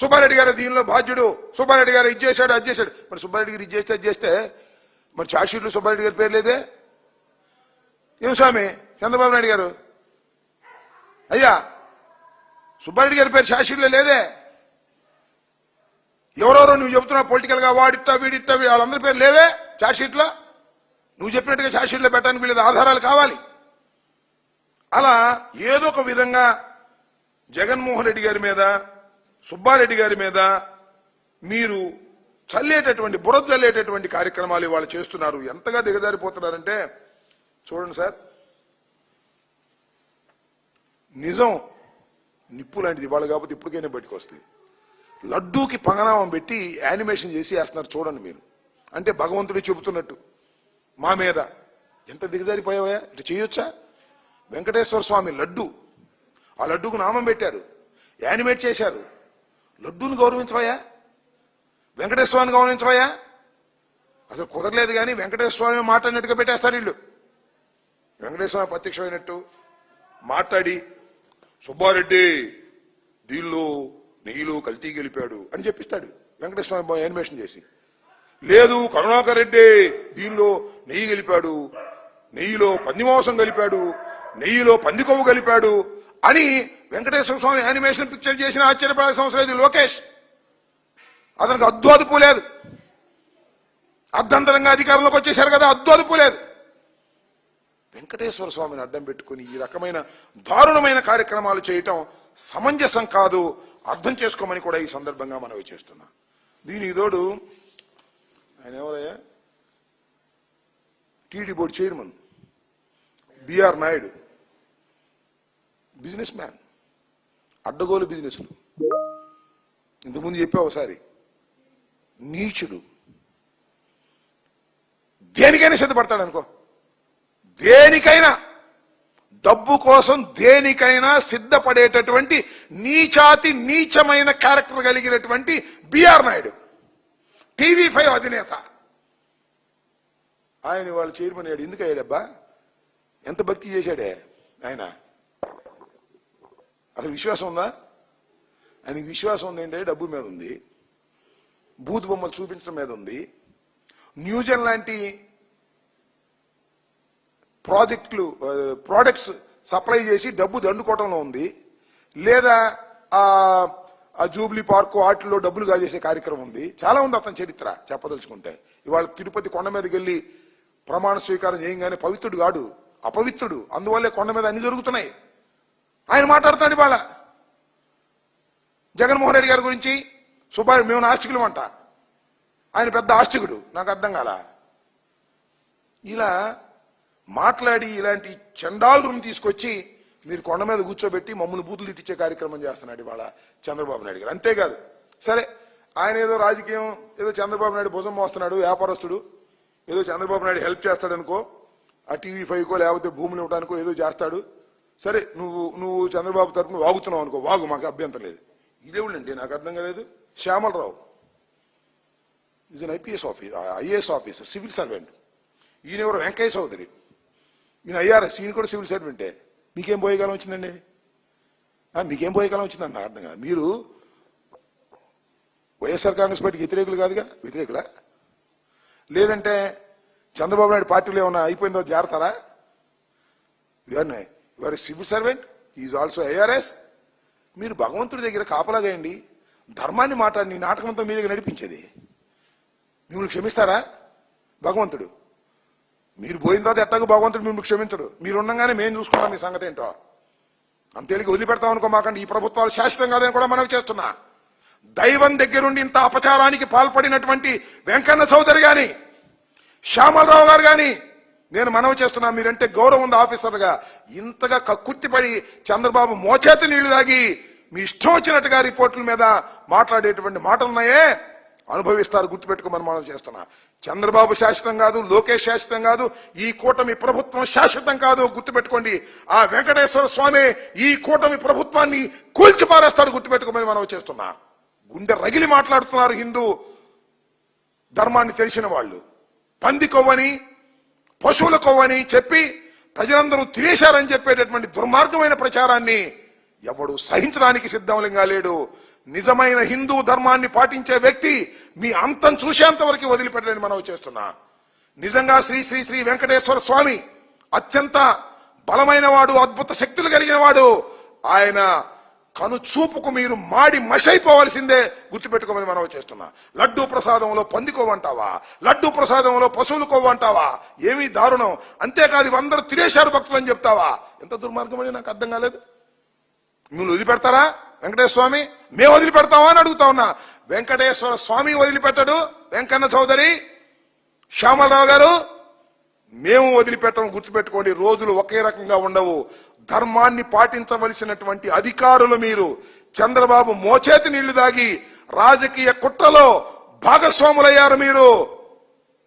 సుబ్బారెడ్డి గారు దీనిలో బాధ్యుడు. సుబ్బారెడ్డి గారు ఇది చేశాడు అది చేశాడు. మరి సుబ్బారెడ్డి గారు ఇది చేస్తే అది చేస్తే మరి చార్జ్షీట్లు సుబ్బారెడ్డి గారి పేరు లేదే? ఏం స్వామి? చంద్రబాబు నాయుడు గారు? అయ్యా సుబ్బారెడ్డి గారి పేరు చార్జ్షీట్లో లేదే? ఎవరెవరో నువ్వు చెబుతున్నావు పొలిటికల్గా వాడిట్టా వీడిట్టా వాళ్ళందరి పేరు లేవే చార్జ్షీట్లో? నువ్వు చెప్పినట్టుగా చార్జ్షీట్లో పెట్టడానికి వీళ్ళ ఆధారాలు కావాలి. అలా ఏదో ఒక విధంగా జగన్మోహన్ రెడ్డి గారి మీద సుబ్బారెడ్డి గారి మీద మీరు చల్లేటటువంటి బురద చల్లేటటువంటి కార్యక్రమాలు ఇవాళ చేస్తున్నారు. ఎంతగా దిగజారిపోతున్నారంటే చూడండి సార్. నిజం నిప్పు లాంటిది ఇవాళ కాబట్టి ఇప్పటికైనా బయటకు వస్తుంది లడ్డూకి పంగనామం పెట్టి యానిమేషన్ చేసి వేస్తున్నారు చూడండి మీరు. అంటే భగవంతుడే చెబుతున్నట్టు. మా మీద ఎంత దిగజారిపోయావా ఇటు చేయొచ్చా? వెంకటేశ్వర స్వామి లడ్డు. ఆ లడ్డుకు నామం పెట్టారు. యానిమేట్ చేశారు. లడ్డూని గౌరవించవయ్యా? వెంకటేశ్వర స్వామిని గౌరవించవయ్యా? అసలు కుదరలేదు కానీ వెంకటేశ్వర స్వామి మాట్లాడినట్టుగా పెట్టేస్తారు వీళ్ళు. వెంకటేశ్వర స్వామి ప్రత్యక్షమైనట్టు మాట్లాడి సుబ్బారెడ్డి దీనిలో నెయ్యిలో కల్తీ గెలిపాడు అని చెప్పిస్తాడు వెంకటేశ్వర స్వామి యానిమేషన్ చేసి. లేదు కరుణాకర్ రెడ్డి దీనిలో నెయ్యి గెలిపాడు నెయ్యిలో పంది మాంసం గలిపాడు నెయ్యిలో పంది కొవ్వు గలిపాడు అని వెంకటేశ్వర స్వామి యానిమేషన్ పిక్చర్ చేసిన ఆశ్చర్యపడే సంవత్సరం ఇది లోకేష్. అతనికి అద్వాదుపు లేదు. అర్ధంతరంగా అధికారంలోకి వచ్చేశారు కదా అద్వాదుపు లేదు. వెంకటేశ్వర స్వామిని అడ్డం పెట్టుకుని ఈ రకమైన దారుణమైన కార్యక్రమాలు చేయటం సమంజసం కాదు అర్థం చేసుకోమని కూడా ఈ సందర్భంగా మనవి చేస్తున్నా. దీని ఇదోడు ఆయన ఎవరయ్యా? TD board chairman. BR Naidu. Businessman. అడ్డగోలు బిజినెస్లు. ఇంతకుముందు చెప్పా ఒకసారి నీచుడు. దేనికైనా సిద్ధపడతాడు అనుకో. దేనికైనా డబ్బు కోసం దేనికైనా సిద్ధపడేటటువంటి నీచాతి నీచమైన క్యారెక్టర్ కలిగినటువంటి బిఆర్ నాయుడు. టీవీ ఫైవ్ అధినేత. ఆయన వాళ్ళు చైర్మన్ అయ్యాడు. ఎందుకు అయ్యాడబ్బా? ఎంత భక్తి చేశాడే ఆయన? అసలు విశ్వాసం ఉందా? ఆయనకి విశ్వాసం ఉంది ఏంటంటే డబ్బు మీద ఉంది. బూత్ బొమ్మలు చూపించడం మీద ఉంది. న్యూజన్ లాంటి ప్రాజెక్టులు ప్రోడక్ట్స్ సప్లై చేసి డబ్బు దండుకోవటంలో ఉంది. లేదా ఆ ఆ జూబ్లీ పార్క్ వాటిల్లో డబ్బులు కాజేసే కార్యక్రమం ఉంది. చాలా ఉంది అతని చరిత్ర చెప్పదలుచుకుంటే. ఇవాళ తిరుపతి కొండ మీదకి వెళ్ళి ప్రమాణ స్వీకారం చేయగానే పవిత్రుడు కాడు. అపవిత్రుడు. అందువల్లే కొండ మీద అన్ని జరుగుతున్నాయి. ఆయన మాట్లాడుతున్నాడు ఇవాళ. జగన్మోహన్ రెడ్డి గారి గురించి సుబ్బారెడ్డి మేము నాస్తికులు అంట. ఆయన పెద్ద ఆస్తికుడు నాకు అర్థం కాల? ఇలా మాట్లాడి ఇలాంటి చండాలుని తీసుకొచ్చి మీరు కొండ మీద కూర్చోబెట్టి మమ్మల్ని బూతులు తిట్టించే కార్యక్రమం చేస్తున్నాడు ఇవాళ చంద్రబాబు నాయుడు గారు. అంతేకాదు. సరే ఆయన ఏదో రాజకీయం ఏదో చంద్రబాబు నాయుడు భుజం మోస్తున్నాడు వ్యాపారస్తుడు ఏదో చంద్రబాబు నాయుడు హెల్ప్ చేస్తాడనుకో ఆ టీవీ ఫైవ్కో లేకపోతే భూములు ఇవ్వడానికో ఏదో చేస్తాడు సరే నువ్వు నువ్వు చంద్రబాబు తరపున వాగుతున్నావు అనుకో వాగు మాకు అభ్యంతరం లేదు. ఇదేవుడండి నాకు అర్థం కాలేదు. Shyamala Rao is an IPS office IAS officer civil servant ఈయన ఎవరు? వెంకయ్య చౌదరి. ఈయన ఐఆర్ఎస్ ఈయన కూడా సివిల్ సర్వెంటే మీకేం పోయేకాలం వచ్చిందండి? మీకేం పోయేకాలం వచ్చిందండి నాకు అర్థం కాదు. మీరు వైఎస్ఆర్ కాంగ్రెస్ పార్టీకి వ్యతిరేకులు కాదుగా? వ్యతిరేకులా? లేదంటే చంద్రబాబు నాయుడు పార్టీలో ఏమైనా అయిపోయిందో జాగ్రత్తరా? వారి your civil servant is also IRS మీరు భగవంతుడి దగ్గర కాపలాగేయండి ధర్మాన్ని మాట్లాడి ఈ నాటకంతో దగ్గర నడిపించేది. మిమ్మల్ని క్షమిస్తారా? భగవంతుడు. మీరు పోయిన తర్వాత ఎట్టాగో భగవంతుడు మిమ్మల్ని క్షమించడు. మీరు ఉండగానే మేము చూసుకున్నాం మీ సంగతి ఏంటో. అంతేలికి వదిలిపెడతాం అనుకో మాకండి ఈ ప్రభుత్వాలు శాశ్వతం కాదని కూడా మనవి చేస్తున్నా. దైవం దగ్గరుండి ఇంత అపచారానికి పాల్పడినటువంటి వెంకన్న చౌదరి గాని శ్యామలరావు గారు గాని నేను మనవి చేస్తున్నా మీరంటే గౌరవం ఉంది ఆఫీసర్గా. ఇంతగా కక్కుర్తిపడి చంద్రబాబు మోచేత నీళ్ళు తాగి మీ ఇష్టం వచ్చినట్టుగా రిపోర్టుల మీద మాట్లాడేటువంటి మాటలున్నాయే? అనుభవిస్తారు గుర్తుపెట్టుకోమని మనం చేస్తున్నా. చంద్రబాబు శాశ్వతం కాదు లోకేష్ శాశ్వతం కాదు ఈ కూటమి ప్రభుత్వం శాశ్వతం కాదు గుర్తుపెట్టుకోండి. ఆ వెంకటేశ్వర స్వామి ఈ కూటమి ప్రభుత్వాన్ని కూల్చిపారేస్తాడు గుర్తుపెట్టుకోమని మనం చేస్తున్నా. గుండె రగిలి మాట్లాడుతున్నారు హిందూ ధర్మాన్ని తెలిసిన వాళ్ళు. పంది కొవ్వని పశువుల కొవ్వని చెప్పి ప్రజలందరూ తినేశారని చెప్పేటటువంటి దుర్మార్గమైన ప్రచారాన్ని ఎవడు సహించడానికి సిద్ధంగా లేడు. నిజమైన హిందూ ధర్మాన్ని పాటించే వ్యక్తి మీ అంతం చూసేంత వరకు వదిలిపెట్టలేని మనం చేస్తున్నా. నిజంగా శ్రీ శ్రీ శ్రీ వెంకటేశ్వర స్వామి అత్యంత బలమైన వాడు అద్భుత శక్తులు కలిగిన వాడు. ఆయన కనుచూపుకు మీరు మాడి మషైపోవాల్సిందే గుర్తుపెట్టుకోమని మనం చేస్తున్నా. లడ్డూ ప్రసాదంలో పందికోవంటావా? లడ్డూ ప్రసాదంలో పశువులు కోవంటావా ఏమీ దారుణం. అంతేకాదు ఇవందరూ తిరేశారు భక్తులు అని చెప్తావా? ఎంత దుర్మార్గమని నాకు అర్థం కాలేదు. మిమ్మల్ని వదిలిపెడతారా? వెంకటేశ్వర స్వామి? మేము వదిలిపెడతావా అని అడుగుతా ఉన్నా. వెంకటేశ్వర స్వామి వదిలిపెట్టడు. వెంకన్న చౌదరి శ్యామలరావు గారు మేము వదిలిపెట్టడం గుర్తుపెట్టుకోండి. రోజులు ఒకే రకంగా ఉండవు. ధర్మాన్ని పాటించవలసినటువంటి అధికారులు మీరు. చంద్రబాబు మోచేతి నీళ్ళు దాగి రాజకీయ కుట్రలో భాగస్వాములయ్యారు మీరు.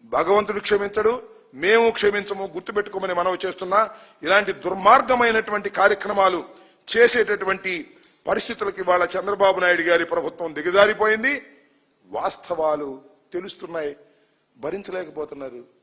భగవంతుడు క్షమించడు మేము క్షమించము గుర్తుపెట్టుకోమని మనవి చేస్తున్నా. ఇలాంటి దుర్మార్గమైనటువంటి కార్యక్రమాలు చేసేటటువంటి పరిస్థితులకి ఇవాళ చంద్రబాబు నాయుడు గారి ప్రభుత్వం దిగజారిపోయింది. వాస్తవాలు తెలుస్తున్నాయి భరించలేకపోతున్నారు.